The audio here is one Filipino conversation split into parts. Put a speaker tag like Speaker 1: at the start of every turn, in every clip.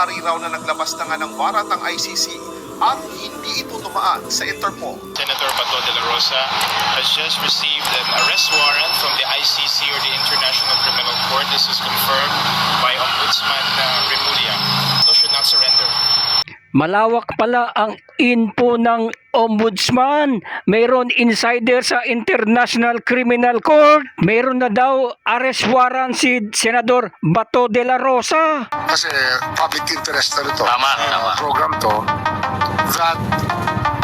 Speaker 1: Maaari raw na naglabas na nga ng warat ang ICC at hindi ito tumaan sa Interpol.
Speaker 2: Senator Bato de la Rosa has just received an arrest warrant from the ICC or the International Criminal Court. This is confirmed by Ombudsman uh, Remulla. Bato should not surrender.
Speaker 3: Malawak pala ang info ng ombudsman. Mayroon insider sa International Criminal Court. Mayroon na daw arrest warrant si Senador Bato de la Rosa.
Speaker 4: kasi public interest na ito.
Speaker 2: Tama, tama.
Speaker 4: Program to that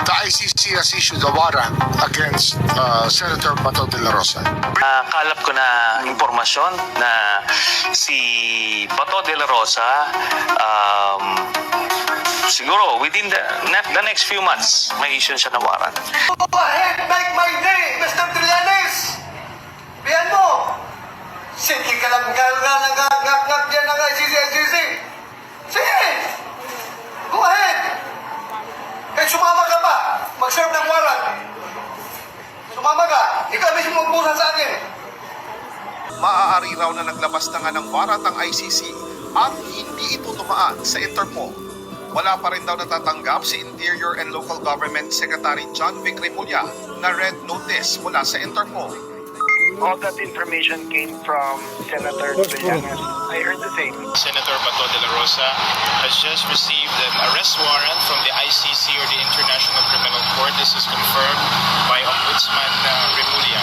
Speaker 4: the ICC has issued a warrant against uh, Senator Bato de la Rosa.
Speaker 5: Ah, kalap ko na impormasyon na si Bato de la Rosa um, siguro within the, ne- the next few months may issue siya ng warrant.
Speaker 6: Go ahead, make my day, Mr. Trillanes! Biyan mo! Sige ka lang nga nga nga nga nga nga dyan ng ICC, ICC! Sige! Go ahead! Kahit sumama ka pa, mag-serve ng warrant. Sumama ka, ikaw mismo magbusa sa akin.
Speaker 1: Maaari raw na naglabas na nga ng warat ang ICC at hindi ito tumaan sa Interpol. Wala pa rin daw natatanggap si Interior and Local Government Secretary John Vic Remulla na red notice mula sa Interpol.
Speaker 7: all that information came from Senator Trillanes. I heard the same.
Speaker 2: Senator Bato de la Rosa has just received an arrest warrant from the ICC or the International Criminal Court. This is confirmed by Ombudsman uh, Remulla.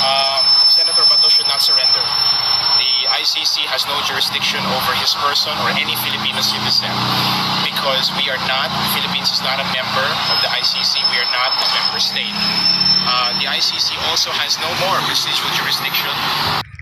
Speaker 2: Uh, Senator Bato should not surrender. The ICC has no jurisdiction over his person or any Filipino citizen because we are not, Philippines is not a member of the ICC. We are not a member state. Uh, the ICC also has no more residual jurisdiction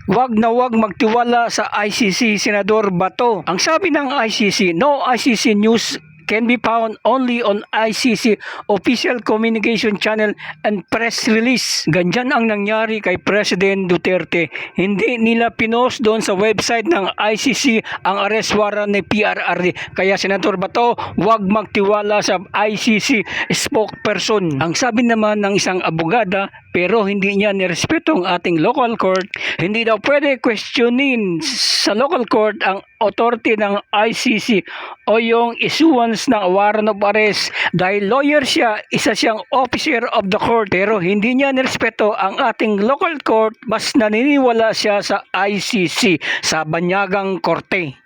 Speaker 3: Wag na wag magtiwala sa ICC Senador Bato. Ang sabi ng ICC, no ICC news can be found only on ICC official communication channel and press release. Ganyan ang nangyari kay President Duterte. Hindi nila pinost doon sa website ng ICC ang arrest warrant ni PRRD. Kaya Senator Bato, wag magtiwala sa ICC spokesperson. Ang sabi naman ng isang abogada, pero hindi niya nirespeto ang ating local court, hindi daw pwede questionin sa local court ang authority ng ICC o yung issuance ng warrant of arrest. Dahil lawyer siya, isa siyang officer of the court. Pero hindi niya nirespeto ang ating local court. Mas naniniwala siya sa ICC sa banyagang korte.